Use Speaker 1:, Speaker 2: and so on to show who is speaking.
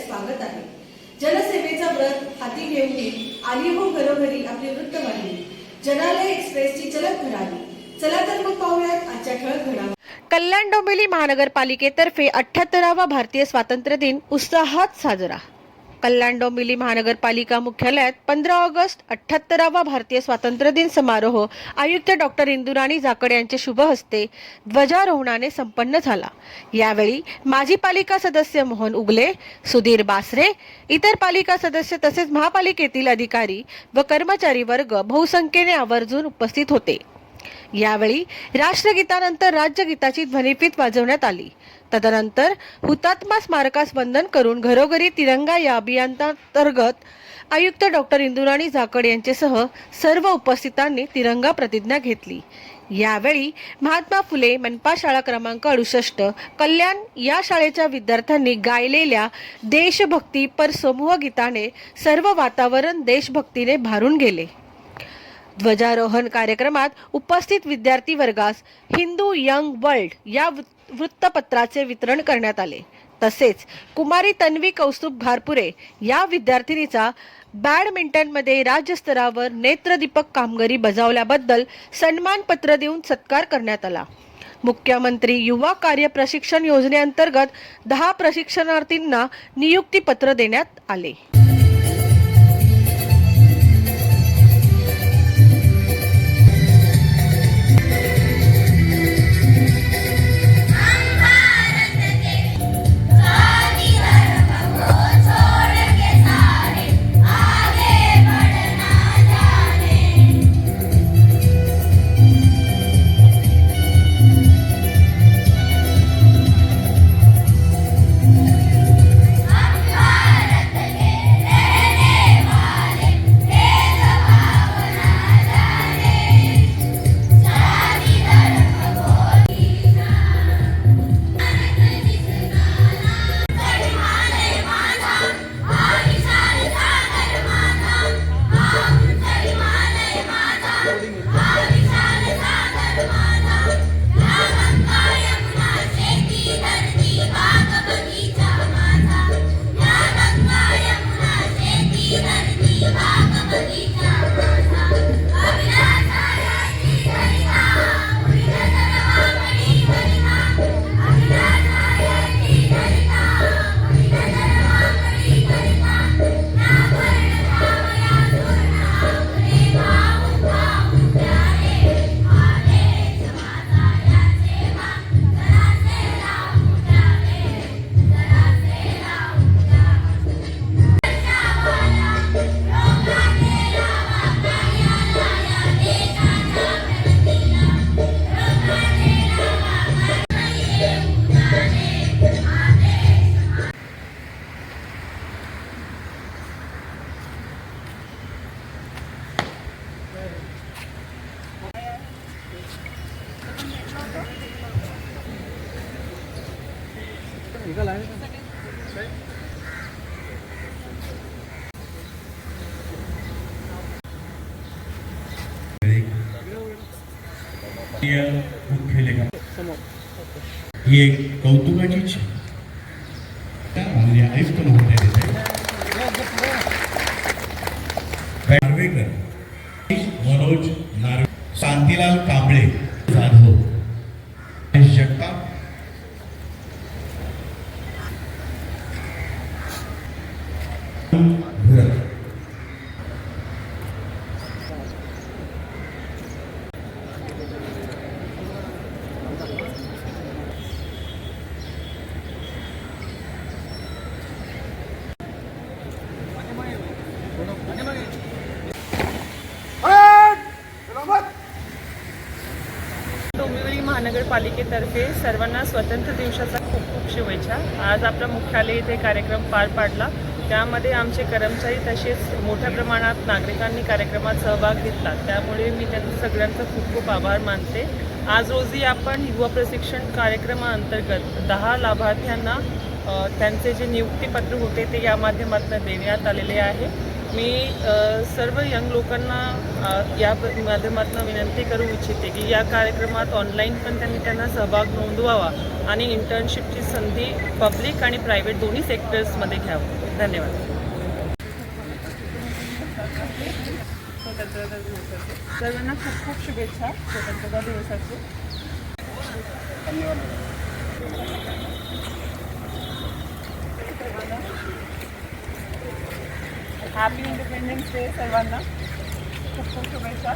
Speaker 1: स्वागत आहे. जनसेवेचा व्रत हाती घेऊन आली हो घरोघरी आपली वृत्तवाहिनी जनालय एक्सप्रेसची चलत घडावी चला तर मग पाहुयात आजच्या ठळक घडामोडी.
Speaker 2: कल्याण डोंबिवली महानगरपालिकेतर्फे अठ्याहत्तरावा भारतीय स्वातंत्र्य दिन उत्साहात साजरा. कल्याण डोंबिवली महानगरपालिका मुख्यालयात पंधरा ऑगस्ट अठ्ठ्याहत्तरावा भारतीय स्वातंत्र्य दिन समारोह. आयुक्त डॉक्टर इंदुराणी जाकड यांचे शुभ हस्ते ध्वजारोहणाने संपन्न झाला. यावेळी माजी पालिका सदस्य मोहन उगले सुधीर बासरे इतर पालिका सदस्य तसेच महापालिकेतील अधिकारी व कर्मचारी वर्ग बहुसंख्येने आवर्जून उपस्थित होते. यावेळी राष्ट्रगीतानंतर राज्यगीताची ध्वनिफीत वाजवण्यात आली. तदनंतर हुतात्मा स्मारकास वंदन करून घरोघरी तिरंगा या अभियानांतर्गत आयुक्त डॉक्टर इंदुराणी झाकड यांच्यासह सर्व उपस्थितांनी तिरंगा प्रतिज्ञा घेतली. यावेळी महात्मा फुले मनपा शाळा क्रमांक अडुसष्ट कल्याण या शाळेच्या विद्यार्थ्यांनी गायलेल्या देशभक्ती पर समूह गीताने सर्व वातावरण देशभक्तीने भारून गेले. ध्वजारोहण कार्यक्रमात उपस्थित विद्यार्थी वर्गास हिंदू यंग वर्ल्ड या वृ- वृत्तपत्राचे वितरण करण्यात आले. तसेच कुमारी तन्वी कौस्तुभ घारपुरे या विद्यार्थिनीचा बॅडमिंटनमध्ये राज्यस्तरावर नेत्रदीपक कामगिरी बजावल्याबद्दल सन्मानपत्र देऊन सत्कार करण्यात आला. मुख्यमंत्री युवा कार्य प्रशिक्षण योजनेअंतर्गत दहा प्रशिक्षणार्थींना नियुक्तीपत्र देण्यात आले.
Speaker 3: राष्ट्रीय मुख्य लेखा ही एक कौतुकाचीच माननीय आयुक्त महोदय नार्वेकर मनोज नार्वे शांतीलाल कांबळे.
Speaker 4: डोंबिवली महानगरपालिकेतर्फे सर्वांना स्वातंत्र्य दिवसाचा खूप खूप शुभेच्छा. आज आपला मुख्यालय इथे कार्यक्रम पार पाडला. त्यामध्ये आमचे कर्मचारी तसेच मोठ्या प्रमाणात नागरिकांनी कार्यक्रमात सहभाग घेतला. त्यामुळे मी त्यांचं सगळ्यांचं खूप खूप आभार मानते. आज रोजी आपण युवा प्रशिक्षण कार्यक्रमाअंतर्गत दहा लाभार्थ्यांना त्यांचे जे नियुक्तीपत्र होते ते या माध्यमातून देण्यात आलेले आहे. मी सर्व यंग लोकांना या माध्यमातून विनंती करू इच्छिते की या कार्यक्रमात ऑनलाईन पण त्यांनी त्यांना सहभाग नोंदवावा आणि इंटर्नशिपची संधी पब्लिक आणि प्रायव्हेट दोन्ही सेक्टर्समध्ये घ्यावं. धन्यवाद. स्वतंत्रता दिवसाचे सर्वांना खूप खूप शुभेच्छा. स्वतंत्रता दिवसाचे. हॅपी इंडिपेंडन्स डे सर्वांना. खूप खूप शुभेच्छा.